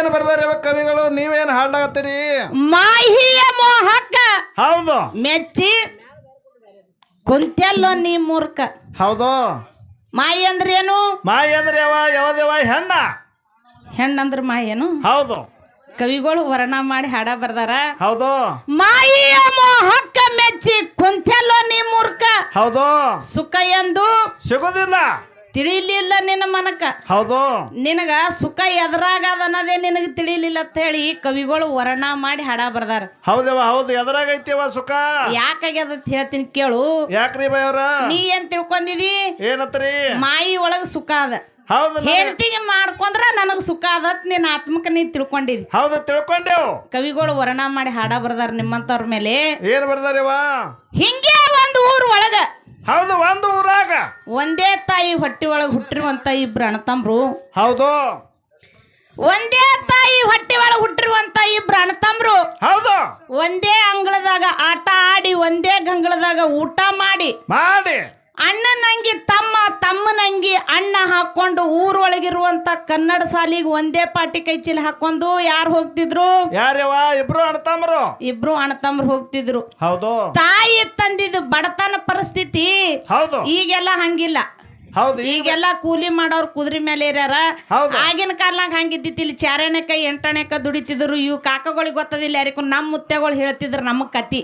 ಏನ್ ಬರ್ದಾರ ಕವಿಗಳು? ನೀವೇನ್ ಹಾಡ್ಲಾಗತ್ತೀರಿ ಮಾಹಿಯ ಮೋಹಕ ಹೌದು. ಮೆಚ್ಚಿ ಕುಂತ್ಯಲ್ಲೋ ನೀ ಮೂರ್ಕ ಹೌದು. ಮಾಯಿ ಅಂದ್ರೆ ಏನು ಮಾಯಿ ಅಂದ್ರೆ ಯಾವ? ಯಾವದೇವ ಹೆಣ್ಣ. ಹೆಣ್ಣಂದ್ರ ಮಾಯಿ ಏನು? ಹೌದು. ಕವಿಗಳು ವರ್ಣ ಮಾಡಿ ಹಾಡ ಬರ್ದಾರ. ಹೌದು. ಮಾಯಿಯ ಮೋಹಕ್ಕ ಮೆಚ್ಚಿ ಕುಂತ್ಯಲ್ಲೋ ನೀ ಮೂರ್ಕ ಹೌದು. ಸುಖ ಎಂದು ಸಿಗೋದಿಲ್ಲ. ತಿಳಿಲಿಲ್ಲ ನಿನ್ನ ಮನಕ ಹೌದು. ನಿನಗ ಸುಖ ಎದುರಾಗದ ಅನ್ನೋದೇ ನಿನಗೆ ತಿಳಿಲಿಲ್ಲ ಅಂತ ಹೇಳಿ ಕವಿಗಳು ವರ್ಣ ಮಾಡಿ ಹಾಡ ಬರ್ದಾರ. ಹೌದವ ಹೌದು. ಎದುರಾಗೈತಿವ ಸುಖ. ಯಾಕಾಗ್ಯದ ಅಂತ ಹೇಳ್ತೀನಿ ಕೇಳು. ಯಾಕ್ರಿ ಬೈವ್ರ ನೀ ಏನ್ ತಿಳ್ಕೊಂಡಿದಿ? ಏನತ್ರಿ? ಮಾಯಿ ಒಳಗ ಸುಖ ಅದ. ಹೌದು ಹೇಳ್ತಿಗೆ ಮಾಡ್ಕೊಂಡ್ರ ನನಗ ಸುಖ ಅದತ್ ನಿನ್ನ ಆತ್ಮಕ ನೀ ತಿಳ್ಕೊಂಡಿದಿ. ಹೌದು ತಿಳ್ಕೊಂಡೇವು. ಕವಿಗಳು ವರ್ಣ ಮಾಡಿ ಹಾಡ ಬರ್ದಾರ ನಿಮ್ಮಂತವ್ರ ಮೇಲೆ. ಏನ್ ಬರ್ದಾರ ಹಿಂಗೆ ಒಂದು ಊರ್ ಒಳಗ ಹೌದು ಒಂದು ಊರಾಗ. ಒಂದೇ ತಾಯಿ ಹೊಟ್ಟೆ ಒಳಗೆ ಹುಟ್ಟಿರುವಂತ ಇಬ್ರು ಅಣ್ಣತಮ್ರು ಹೌದು. ಒಂದೇ ತಾಯಿ ಹೊಟ್ಟೆ ಒಳಗೆ ಹುಟ್ಟಿರುವಂತ ಇಬ್ರು ಅಣ್ಣತಮ್ರು ಹೌದು. ಒಂದೇ ಅಂಗಳದಾಗ ಆಟ ಆಡಿ ಒಂದೇ ಗಂಗಳದಾಗ ಊಟ ಮಾಡಿ. ಮಾಡಿ. ಅಣ್ಣನಂಗಿ ತಮ್ಮ ತಮ್ಮನಂಗಿ ಅಣ್ಣ ಹಾಕೊಂಡು ಊರೊಳಗಿರುವಂತ ಕನ್ನಡ ಸಾಲಿಗೆ ಒಂದೇ ಪಾಟಿ ಕೈ ಚೀಲ ಹಾಕೊಂಡು ಯಾರು ಹೋಗ್ತಿದ್ರು? ಯಾರ್ಯವ ಇಬ್ರು ಅಣ್ತಮ್ರು ಇಬ್ರು ಅಣ್ಣತಮ್ರು ಹೋಗ್ತಿದ್ರು. ಹೌದು. ತಾಯಿ ತಂದಿದ್ದು ಬಡತನ ಪರಿಸ್ಥಿತಿ. ಹೌದು. ಈಗೆಲ್ಲ ಹಂಗಿಲ್ಲ. ಹೌದು ಈಗ ಈಗೆಲ್ಲ ಕೂಲಿ ಮಾಡೋರು ಕುದುರೆ ಮೇಲೆ ಇರ್ಯಾರ. ಹೌದು. ಆಗಿನ ಕಾಲನಾಗ ಹಂಗಿದ್ದಿತ್ತು. ಇಲ್ಲಿ ಚಾರನೇಕ ಎಂಟನೇಕ ದುಡಿತಿದ್ರು. ಇವು ಕಾಕಗಳಿಗೆ ಗೊತ್ತದಿಲ್ಲ ಯಾರಿಗೂ. ನಮ್ಮ ಮುತ್ತೆಗಳು ಹೇಳ್ತಿದ್ರು ನಮಗ್ ಕತಿ.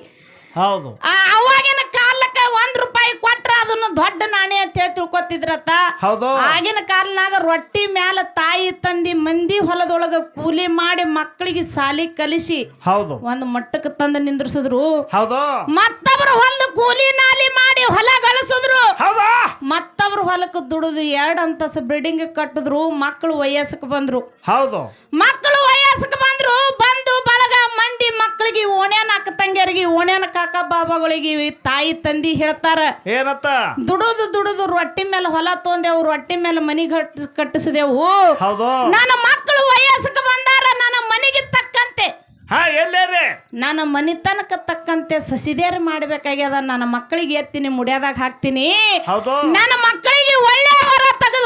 ಹೌದು. ಆ, ಅವಾಗಿನ ಕಾಲಕ್ಕ ಒಂದ್ ರೂಪಾಯಿ ಕೊಟ್ರ ಅದನ್ನ ದೊಡ್ಡ ನಾಣ್ಯ ಅಂತ ಹೇಳಿ ತಿಳ್ಕೊತಿದ್ರತ್ತ? ಹೌದು. ಆಗಿನ ಕಾಲನಾಗ ರೊಟ್ಟಿ ಮ್ಯಾಲ ತಾಯಿ ತಂದಿ ಮಂದಿ ಹೊಲದೊಳಗ ಕೂಲಿ ಮಾಡಿ ಮಕ್ಕಳಿಗೆ ಸಾಲಿ ಕಲಿಸಿ ಹೌದು. ಒಂದ್ ಮಟ್ಟಕ್ಕೆ ತಂದು ನಿಂದ್ರಿಸಿದ್ರು. ಹೌದು. ಮತ್ತೊಬ್ರು ಹೊಲದ ಕೂಲಿ ನಾಲಿ ಮಾಡಿ ಹೊಲ ಗಳಿಸಿದ್ರು. ಹೌದಾ. ಮತ್ತೊಬ್ರು ಹೊಲಕ್ಕೆ ದುಡಿದು ಎರಡ್ ಅಂತಸ್ತ ಬಿಲ್ಡಿಂಗ್ ಕಟ್ಟಿದ್ರು. ಮಕ್ಕಳು ವಯಸ್ಸಕ್ಕೆ ಬಂದ್ರು. ಹೌದು. ಮಕ್ಕಳು ವಯಸ್ಸಕ್ಕೆ ಬಂದ್ರು. ಬಂದು ಬಳಗ ಮಂದಿ ಮಕ್ಕಳಿಗೆ ಓಣ್ಯಾನ ಅಕ್ಕ ತಂಗಿಯರಿಗೆ ಓಣ್ಯಾನ ಕಾಕ ಬಾಬಾಗಳಿಗೆ ತಾಯಿ ತಂದಿ ಹೇಳ್ತಾರ. ಏನತ್ತ? ದುಡುದು ದುಡುದು ರೊಟ್ಟಿ ಮೇಲೆ ಹೊಲ ತೊಂದೆವು ರೊಟ್ಟಿ ಮೇಲೆ ಮನಿ ಕಟ್ ಕಟ್ಟಿಸಿದೆವು. ಹೌದು. ನನ್ನ ಮಕ್ಕಳು ವಯಸ್ಸಕ್ಕೆ ಬಂದಾರ ನನ್ನ ಮನೆಗೆ ತಕ್ಕಂತೆ. ಹಾ ನನ್ನ ಮನಿತನಕ ತಕ್ಕಂತೆ ಸಸಿದೇರಿ ಮಾಡ್ಬೇಕಾಗ್ಯದ ನನ್ನ ಮಕ್ಕಳಿಗೆ ಎತ್ತೀನಿ ಮುಡಿಯದಾಗ ಹಾಕ್ತೀನಿ. ಹೌದು. ನನ್ನ ಮಕ್ಕಳಿಗೆ ಒಳ್ಳೆ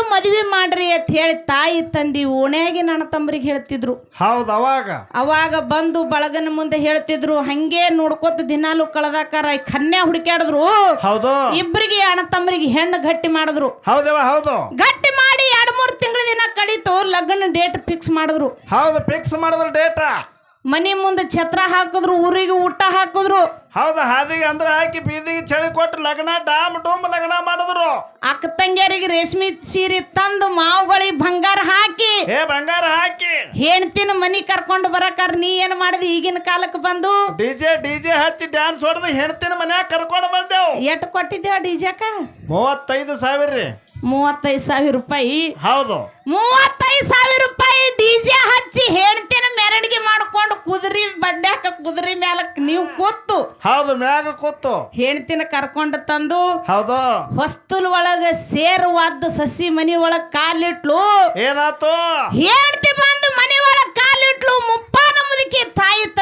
ಮದುವೆ ಮಾಡ್ರಿ ಅಂತ ಹೇಳಿ ತಾಯಿ ತಂದಿ ಓಣ್ಯಾಗಿ ನನ್ನ ತಮ್ಮರಿಗೆ ಹೇಳ್ತಿದ್ರು. ಹೌದು ಅವಾಗ? ಅವಾಗ ಬಂದು ಬಳಗನ ಮುಂದೆ ಹೇಳ್ತಿದ್ರು ಹಂಗೆ ನೋಡ್ಕೊತ ದಿನಾಲು ಕಳೆದಾಕಾರ ಕನ್ಯಾ ಹುಡುಕ್ಯಾಡಿದ್ರು. ಹೌದು. ಇಬ್ಬರಿಗೆ ಅಣ್ಣ ತಮ್ಮರಿಗೆ ಹೆಣ್ಣು ಗಟ್ಟಿ ಮಾಡಿದ್ರು. ಹೌದವ ಹೌದು. ಗಟ್ಟಿ ಮಾಡಿ ಎರಡು ಮೂರು ತಿಂಗಳ ದಿನ ಕಳೀತು ಲಗ್ನ ಡೇಟ್ ಫಿಕ್ಸ್ ಮಾಡಿದ್ರು. ಹೌದು ಫಿಕ್ಸ್ ಮಾಡಿದ್ರು ಡೇಟ ಮನೆ ಮುಂದೆ ಛತ್ರ ಹಾಕಿದ್ರು ಊರಿಗೆ ಊಟ ಹಾಕಿದ್ರು. ಹೌದು ಹಾದಿಗೆ ಅಂದ್ರೆ ಹಾಕಿ ಬೀದಿಗೆ ಚಳಿ ಕೊಟ್ಟು ಲಗ್ನ ಡಾಮ್ ಡೂಮ್ ಲಗ್ನ ಮಾಡಿದ್ರು. ಅಕ್ಕ ತಂಗಿಯರಿಗೆ ರೇಷ್ಮೆ ಸೀರೆ ತಂದು ಮಾವುಗಳಿಗೆ ಬಂಗಾರ ಹಾಕಿ. ಏ ಬಂಗಾರ ಹಾಕಿ. ಹೆಣ್ತಿನ ಮನಿ ಕರ್ಕೊಂಡು ಬರಕಾರ ನೀ ಏನ್ ಮಾಡಿದಿ? ಈಗಿನ ಕಾಲಕ್ಕೆ ಬಂದು? ಡಿಜೆ ಡಿಜೆ ಹಚ್ಚಿ ಡ್ಯಾನ್ಸ್ ಹೊಡೆದು ಹೆಣ್ತಿನ ಮನ್ಯಾಗ ಕರ್ಕೊಂಡು ಬಂದೆವು. ಎಟ್ ಕೊಟ್ಟಿದ್ದೇವ ಡಿಜೆಕ ಮೂವತ್ತೈದು ಸಾವಿರ ರೀ. ಮೂವತ್ತೈದು ಸಾವಿರ ರೂಪಾಯಿ. ಹೌದು. ಮೂವತ್ತೈದು ಸಾವಿರ ಡಿಜೆ ಹಚ್ಚಿ ಹೆಣ್ತಿನ ಮೆರವಣಿಗೆ ಮಾಡ್ಕೊಂಡು ಕುದ್ರಿ ಬಡ್ಡ್ಯಾಕ ಕುದ್ರಿ ಮ್ಯಾಲಕ್ ನೀವು ಕೂತು. ಹೌದು ಮ್ಯಾಗ ಕೂತು. ಹೆಣ್ತಿನ ಕರ್ಕೊಂಡು ತಂದು ಹೌದು. ಹೊಸ್ತುಲ್ ಒಳಗ ಸೇರು ಸಸಿ ಮನಿ ಒಳಗ ಕಾಲಿಟ್ಲು. ಏನಾತು? ಹೆಣ್ತಿ ಬಂದು ಮನಿ ಒಳಗ ಕಾಲಿಟ್ಲು ಮುದುಕಿ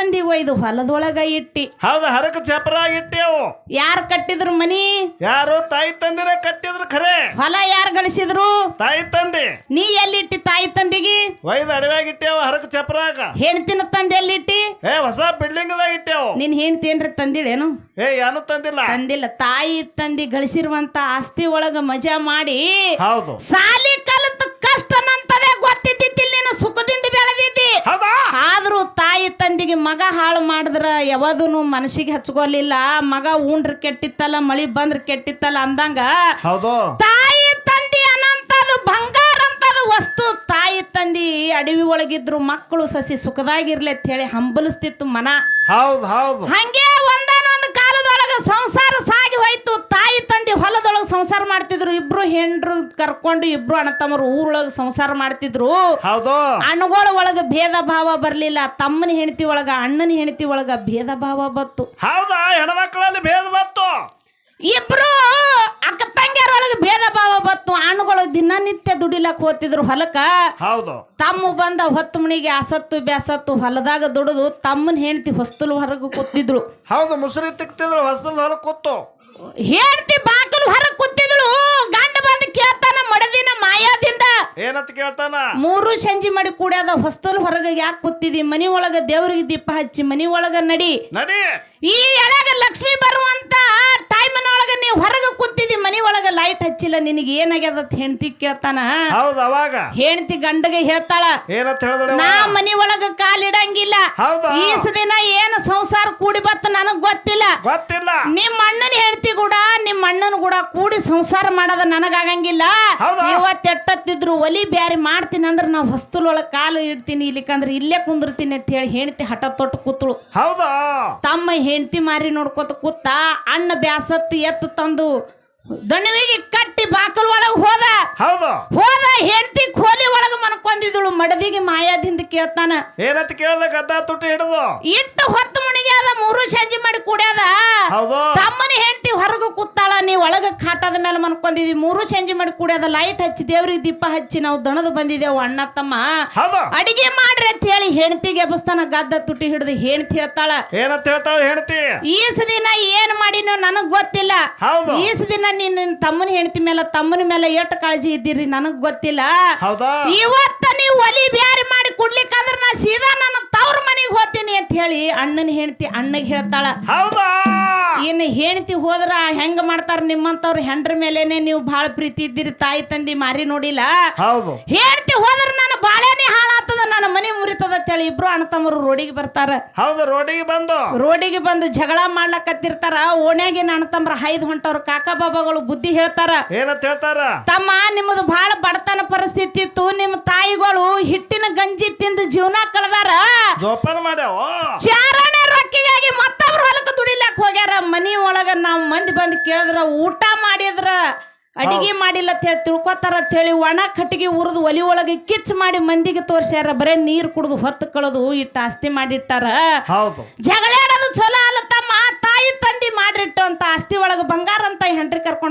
ತಂದಿ ಒಯ್ದು ಹೊಲದೊಳಗ ಇಟ್ಟಿ. ಹೌದು ಹರಕ ಚಪರ ಇಟ್ಟೆವು ಯಾರು ಕಟ್ಟಿದ್ರು ಮನಿ? ಯಾರು ತಾಯಿ ತಂದಿರ ಕಟ್ಟಿದ್ರು ಖರೆ. ಹೊಲ ಯಾರು ಗಳಿಸಿದ್ರು? ತಾಯಿ ತಂದೆ. ನೀ ಎಲ್ಲಿಟ್ಟಿ ತಾಯಿ ತಂದಿಗಿ? ಒಯ್ದು ಅಡವ್ಯಾಗ ಇಟ್ಟೆವು ಹರಕ ಚಪರಾಗ ಹೆಣ್ತಿನ ತಂದೆ ಎಲ್ಲಿಟ್ಟಿ? ಏ ಹೊಸ ಬಿಲ್ಡಿಂಗ್ದಾಗ ಇಟ್ಟೆವು ನಿನ್ ಹೆಣ್ತಿ ಏನ್ರ ತಂದಿಳೇನು? ಏ ಏನು ತಂದಿಲ್ಲ. ತಂದಿಲ್ಲ. ತಾಯಿ ತಂದಿ ಗಳಿಸಿರುವಂತ ಆಸ್ತಿ ಒಳಗ ಮಜಾ ಮಾಡಿ ಹೌದು. ಸಾಲಿ ತಾಯಿ ತಂದಿಗೆ ಮಗ ಹಾಳು ಮಾಡಿದ್ರ ಯಾವದೂ ಮನಸ್ಸಿಗೆ ಹಚ್ಕೊಲಿಲ್ಲ. ಮಗ ಉಂಡ್ರ ಕೆಟ್ಟಿತ್ತಲ್ಲ ಮಳಿ ಬಂದ್ರ ಕೆಟ್ಟಿತ್ತಲ್ಲ ಅಂದಂಗ ಹೌದು. ತಾಯಿ ತಂದಿ ಅನಂತದು ಬಂಗಾರ ಅಂತದು ವಸ್ತು ತಾಯಿ ತಂದಿ ಅಡವಿ ಒಳಗಿದ್ರು ಮಕ್ಕಳು ಸಸಿ ಸುಖದಾಗಿರ್ಲಿ ಅಂತ ಹೇಳಿ ಹಂಬಲಿಸ್ತಿತ್ತು ಮನ. ಹೌದು ಹೌದು. ಹಂಗೆ ಕಾಲದೊಳಗ ಸಂಸಾರ ಸಾಗಿ ಹೋಯ್ತು ತಾಯಿ ತಂದೆ ಹೊಲದೊಳಗೆ ಸಂಸಾರ ಮಾಡ್ತಿದ್ರು ಇಬ್ರು ಹೆಂಡ್ರು ಕರ್ಕೊಂಡು ಇಬ್ರು ಅಣ್ಣ ತಮ್ಮರು ಊರೊಳಗೆ ಸಂಸಾರ ಮಾಡ್ತಿದ್ರು. ಹೌದು. ಅಣ್ಣಗಳ ಒಳಗ ಭೇದ ಭಾವ ಬರ್ಲಿಲ್ಲ ತಮ್ಮನ ಹೆಂಡತಿ ಒಳಗ ಅಣ್ಣನ ಹೆಂಡತಿ ಒಳಗ ಭೇದ ಭಾವ ಬತ್ತು ಹೌದಾ? ಹೆಣ್ಮಕ್ಳಲ್ಲಿ ಭೇದ ಬತ್ತು ಇಬ್ರು ಅಕ್ಕ ತಂಗಿಯರೊಳಗೆ ಭೇದ ಭಾವ ಬತ್ತು ಹಣ್ಣುಗಳು ದಿನನಿತ್ಯ ದುಡಿಲಕ್ ಹೋಗ್ತಿದ್ರು ಹೊಲಕ್ಕ. ಹೌದು. ತಮ್ಮ ಬಂದ ಹೊತ್ತು ಮನಿಗೆ ಅಸತ್ತು ಬ್ಯಾಸತ್ತು ಹೊಲದಾಗ ದುಡಿದು ತಮ್ಮನ ಹೆಂಡತಿ ಹೊಸ್ತಲು ಹೊರಗೆ ಕೂತಿದ್ರು. ಹೌದು ಮುಸುರಿ ತಿಕ್ತಿದ್ರು ಹೊಸ್ತಲ್ ಹೊರಗೆ ಕೂತು. ಹೆಂಡತಿ ಬಾಕಲು ಹೊರಗೆ ಕೂತಿದ್ಳು. ಗಂಡ ಬಂದು ಕೇಳ್ತಾನ ಮಡದಿನ ಮಾಯಾದಿಂದ. ಏನಂತ ಕೇಳ್ತಾನ? ಮೂರು ಸಂಜೆ ಮಾಡಿ ಕೂಡ್ಯಾದ ಹೊಸ್ತಲ್ ಹೊರಗೆ ಯಾಕೆ ಕೂತಿದಿ? ಮನಿ ಒಳಗ ದೇವ್ರಿಗೆ ದೀಪ ಹಚ್ಚಿ ಮನಿ ಒಳಗ ನಡಿ. ನಡಿ. ಈ ಎಳಗ ಲಕ್ಷ್ಮಿ ಬರುವಂತ ಟೈಮ್ನೊಳಗ ನೀವು ಹೊರಗೆ ಕೂತಿದ್ದಿ ಮನಿ ಒಳಗ ಲೈಟ್ ಹಚ್ಚಿಲ್ಲ ನಿನಗೆ ಏನಾಗ್ಯದ ಅಂತ ಹೆಂಡತಿ ಕೇಳ್ತಾನ? ಹೌದು ಅವಾಗ. ಹೆಂಡತಿ ಗಂಡಗೆ ಹೇಳ್ತಾಳ ಏನಂತ ನಾ ಮನಿ ಒಳಗ ಕಾಲಿಡಂಗಿಲ್ಲ ಹೌದು. ಈಸ ದಿನ ಏನು ಸಂಸಾರ ಕೂಡಿ ಬತ್ತ ನನಗ್ ಗೊತ್ತಿಲ್ಲ. ಗೊತ್ತಿಲ್ಲ. ನಿಮ್ಮ ಅಣ್ಣನ ಹೆಂಡತಿ ಕೂಡ ನಿಮ್ಮ ಅಣ್ಣನ ಕೂಡ ಕೂಡಿ ಸಂಸಾರ ಮಾಡೋದ ನನಗಾಗಂಗಿಲ್ಲ. ಹೌದಾ? ಇವತ್ತು ಎಟ್ಟತ್ತಿದ್ರು ಒಲಿ ಬ್ಯಾರಿ ಮಾಡ್ತೀನಿ ಅಂದ್ರೆ ನಾವು ಹೊಸ್ತಲೊಳಗೆ ಕಾಲು ಇಡ್ತೀನಿ ಇಲ್ಲಿಕಂದ್ರ ಇಲ್ಲೇ ಕುಂದಿರ್ತೀನಿ ಅಂತ ಹೇಳಿ ಹೆಂಡತಿ ಹಠ ತೊಟ್ಟು ಕೂತಳು. ಹೌದಾ. ತಮ್ಮ ಹೆಂಡತಿ ಮಾರಿ ನೋಡ್ಕೊತ ಕೂತ ಅಣ್ಣ ಬ್ಯಾಸತ್ತು ಎತ್ತು ತಂದು ದಣಿವಿಗೆ ಕಟ್ಟಿ ಬಾಕಲ್ ಒಳಗೆ ಹೋದ. ಹೌದು. ಹೋದ ಹೆಂಡತಿ ಕೋಲಿ ಒಳಗೆ ಮನ್ಕೊಂಡಿದ್ದಳು ಮಡದಿಗೆ ಮಾಯಾದಿಂದ ಕೇಳ್ತಾನ. ಏನಂತ ಕೇಳ್ದ ಗದ್ದ ತುಟ್ಟಿ ಹಿಡಿದು? ಇಟ್ಟು ಹೊತ್ತು ಅದ ಮೂರು ಸಂಜೆ ಮಾಡಿ ಕುಡ್ಯಾದ ತಮ್ಮನ ಹೆಂಡತಿ ಹೊರಗೆ ಕೂತಾಳ ನೀ ಒಳಗ ಕಾಟದ ಮೇಲೆ ಮನ್ಕೊಂಡಿದ್ವಿ ಮೂರು ಸಂಜೆ ಮಾಡಿ ಕುಡಿಯೋದ ಲೈಟ್ ಹಚ್ಚಿ ದೇವ್ರಿಗೆ ದೀಪ ಹಚ್ಚಿ ನಾವು ದಣದು ಬಂದಿದ್ದೇವು ಅಣ್ಣ ತಮ್ಮ. ಅಡಿಗೆ ಮಾಡ್ರಿ ಅಂತ ಹೇಳಿ ಹೆಂಡತಿಗೆ ಎಬ್ಬಸ್ತಾನ ಗದ್ದ ತುಟಿ ಹಿಡಿದು ಹೆಂಡತಿ ಹೇಳ್ತಾಳ. ಏನಂತ ಹೇಳ್ತಾಳ ಹೆಂಡತಿ? ಈಸ ದಿನ ಏನ್ ಮಾಡಿನೋ ನನಗ್ ಗೊತ್ತಿಲ್ಲ. ಈಸ ದಿನ ನೀನ್ ತಮ್ಮನ ಹೆಂಡತಿ ಮೇಲೆ ತಮ್ಮನ ಮೇಲೆ ಎಷ್ಟು ಕಾಳಜಿ ಇದ್ದೀರಿ ನನಗ್ ಗೊತ್ತಿಲ್ಲ. ಇವತ್ತ ನೀವು ಒಲಿ ಬ್ಯಾರಿ ಮಾಡಿ ಕುಡ್ಲಿಕ್ಕಂದ್ರ ನಾ ಸೀದಾ ನನ್ನ ತವ್ರ ಮನೆಗೆ ಹೋಗ್ತೀನಿ ಅಂತ ಹೇಳಿ ಅಣ್ಣನ ಹೆಂಡತಿ ಅಣ್ಣಗೆ ಹೇಳ್ತಾಳ ಹೌದಾ? ಇನ್ನು ಹೆಂಡತಿ ಹೋದ್ರ ಹೆಂಗ ಮಾಡ್ತಾರ ನಿಮ್ಮಂತವ್ರ ಹೆಂಡ್ರ ಮೇಲೇನೆ ನೀವು ಬಹಳ ಪ್ರೀತಿ ಇದ್ದೀರಿ ತಾಯಿ ತಂದಿ ಮಾರಿ ನೋಡಿಲ್ಲ? ಹೌದು. ಹೆಂಡತಿ ಹೋದ್ರ ನನ್ನ ಬಾಳೆನೆ ಹಾಳಾತದ ನನ್ನ ಮನೆ ಮುರಿತದ ಹೇಳಿ ಇಬ್ರು ಅಣ್ಣ ತಮ್ಮರು ರೋಡಿಗೆ ಬರ್ತಾರ. ಹೌದು ರೋಡಿಗೆ ಬಂದು. ರೋಡಿಗೆ ಬಂದು ಜಗಳ ಮಾಡ್ಲಕತ್ತಿರ್ತಾರ. ಓಣ್ಯಾಗಿನ ಅಣ್ಣ ತಮ್ಮರ ಹೈದ್ ಹೊಂಟವ್ರು ಕಾಕ ಬಾಬಾಗಳು ಬುದ್ಧಿ ಹೇಳ್ತಾರ. ಏನಂತ ಹೇಳ್ತಾರ? ತಮ್ಮ ನಿಮ್ಮದು ಬಹಳ ಬಡತನ ಪರಿಸ್ಥಿತಿ ಇತ್ತು ನಿಮ್ಮ ತಾಯಿಗಳು ಹಿಟ್ಟಿನ ಗಂಜಿ ತಿಂದು ಜೀವನ ಕಳೆದಾರ. ಜೋಪಾನ ಮಾಡ್ಯಾವ? ಚಾರಣೆ ರೊಕ್ಕಿಗಾಗಿ ಮತ್ತೊಬ್ರು ಹೊಲಕ್ಕೆ ಒಳಗ ನಾವ್ ಮಂದಿ ಬಂದು ಕೇಳಿದ್ರ ಊಟ ಮಾಡಿದ್ರ ಅಡಿಗೆ ಮಾಡಿಲ್ಲ ಅಂತ ಹೇಳಿ ತಿಳ್ಕೊತಾರ ಅಂತ ಹೇಳಿ ಒಣ ಕಟ್ಟಿಗೆ ಉರಿದು ಒಲಿ ಒಳಗೆ ಕಿಚ್ ಮಾಡಿ ಮಂದಿಗೆ ತೋರ್ಸ್ಯಾರ ಬರೇ ನೀರು ಕುಡಿದು ಹೊತ್ತು ಕಳೆದು ಇಟ್ಟು ಆಸ್ತಿ ಮಾಡಿಟ್ಟಾರ. ಜಗಳಾಡೋದು ಚಲೋ ಅಲ್ಲ ತಮ್ಮ ತಾಯಿ ತಂದಿ ಮಾಡಿಟ್ಟು ಅಂತ ಆಸ್ತಿ ಒಳಗೆ ಬಂಗಾರ ಅಂತ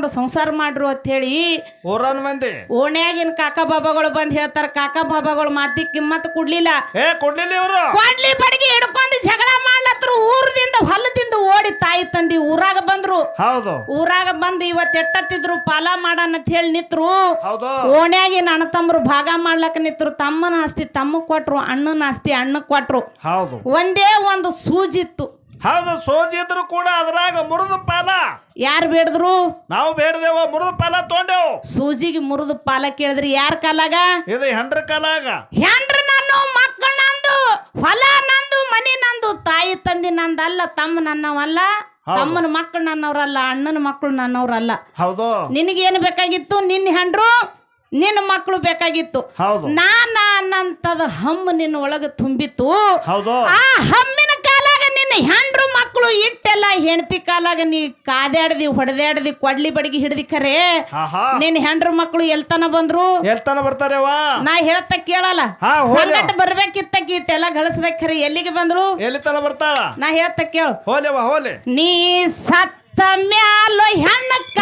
ಸಂಸಾರ ಮಾಡ್ರು ಅಂತ ಹೇಳಿ ಊರನ್ ಮಂದಿ. ಓಣ್ಯಾಗಿನ ಕಾಕಾ ಬಾಬಾಗಳು ಬಂದ್ ಹೇಳ್ತಾರ ಕಾಕಾ ಬಾಬಾಗಳು ಮಾತಿ ಕಿಮ್ಮತ್ ಕೊಡ್ಲಿಲ್ಲ. ಏ ಕೊಡ್ಲಿಲ್ಲ ಇವ್ರು. ಕೊಡ್ಲಿ ಬಡಗಿ ಹಿಡ್ಕೊಂಡು ಜಗಳ ಮಾಡ್ಲತ್ರು ಊರದಿಂದ ಹೊಲದಿಂದ ಓಡಿ ತಾಯಿ ತಂದಿ ಊರಾಗ ಬಂದ್ರು. ಹೌದು. ಊರಾಗ ಬಂದು ಇವತ್ ಎಟ್ಟತ್ತಿದ್ರು ಪಾಲ ಮಾಡಣ ಅಂತ ಹೇಳಿ ನಿತ್ರು. ಹೌದು. ಓಣ್ಯಾಗಿನ ಅಣ್ಣ ತಮ್ಮರು ಭಾಗ ಮಾಡ್ಲಕ್ಕ ನಿತ್ರು ತಮ್ಮನ ಆಸ್ತಿ ತಮ್ಮ ಕೊಟ್ರು ಅಣ್ಣನ ಆಸ್ತಿ ಅಣ್ಣ ಕೊಟ್ರು. ಹೌದು. ಒಂದೇ ಒಂದು ಸೂಜಿತ್ತು. ಹೌದು ಸೋಜಿ ಇದ್ರು ಕೂಡ ಅದ್ರಾಗ ಮುರಿದು ಪಾಲ. ಯಾರು ಬೇಡದ್ರು? ನಾವು ಬೇಡದೇವ ಮುರಿದು ಪಾಲ ತೊಗೊಂಡೆವು. ಸೂಜಿಗೆ ಮುರಿದು ಪಾಲ ಕೇಳಿದ್ರಿ ಯಾರ ಕಾಲಾಗ? ಇದು ಹೆಂಡ್ರ ಕಾಲಾಗ. ಹೆಂಡ್ರ ನಾನು ಮಕ್ಕಳು ನಂದು ಹೊಲ ನಂದು ಮನೆ ನಂದು ತಾಯಿ ತಂದಿ ನಂದಲ್ಲ ತಮ್ಮ ನನ್ನವಲ್ಲ. ತಮ್ಮನ ಮಕ್ಕಳು ನನ್ನವ್ರಲ್ಲ ಅಣ್ಣನ ಮಕ್ಕಳು ನನ್ನವ್ರಲ್ಲ. ಹೌದು. ನಿನಗೇನು ಬೇಕಾಗಿತ್ತು? ನಿನ್ನ ಹೆಂಡ್ರು ನಿನ್ನ ಮಕ್ಕಳು ಬೇಕಾಗಿತ್ತು. ಹೌದು. ನಾನ ಅನ್ನಂತದ ಹಮ್ಮು ನಿನ್ನ ಒಳಗೆ ತುಂಬಿತ್ತು. ಹೌದು. ಆ ಹಮ್ಮಿನ ಹೆಂಡ್ರು ಮಕ್ಕಳು ಇಟ್ಟೆಲ್ಲ ಹೆಂಡತಿ ಕಾಲಾಗ ನೀ ಕಾದ್ಯಾಡ್ದಿ ಹೊಡೆದಾಡ್ದಿ ಕೊಡ್ಲಿ ಬಡಗಿ ಹಿಡ್ದಿ ಕರೆ ನಿನ್ ಹೆಂಡ್ರು ಮಕ್ಕಳು ಎಲ್ತನ ಬಂದ್ರು? ಎಲ್ತನ ಬರ್ತಾರೆ ನಾ ಹೇಳ್ತ ಕೇಳಲ್ಲ. ಬರ್ಬೇಕಿತ್ತ ಸಂಗಟ ಬರ್ಬೇಕಿತ್ತಕ್ಕೆ ಇಟ್ಟೆಲ್ಲ ಗಳಿಸದ ಖರೆ. ಎಲ್ಲಿಗೆ ಬಂದ್ರು? ಎಲ್ಲಿ ತನ ಬರ್ತಾಳ? ನಾ ಹೇಳ್ತ ಕೇಳು. ಹೋಲೆವ ಹೋಲೆ ನೀ ಸತ್ತ ಮ್ಯಾಲ ಹೆಣ್ಣಕ್ಕ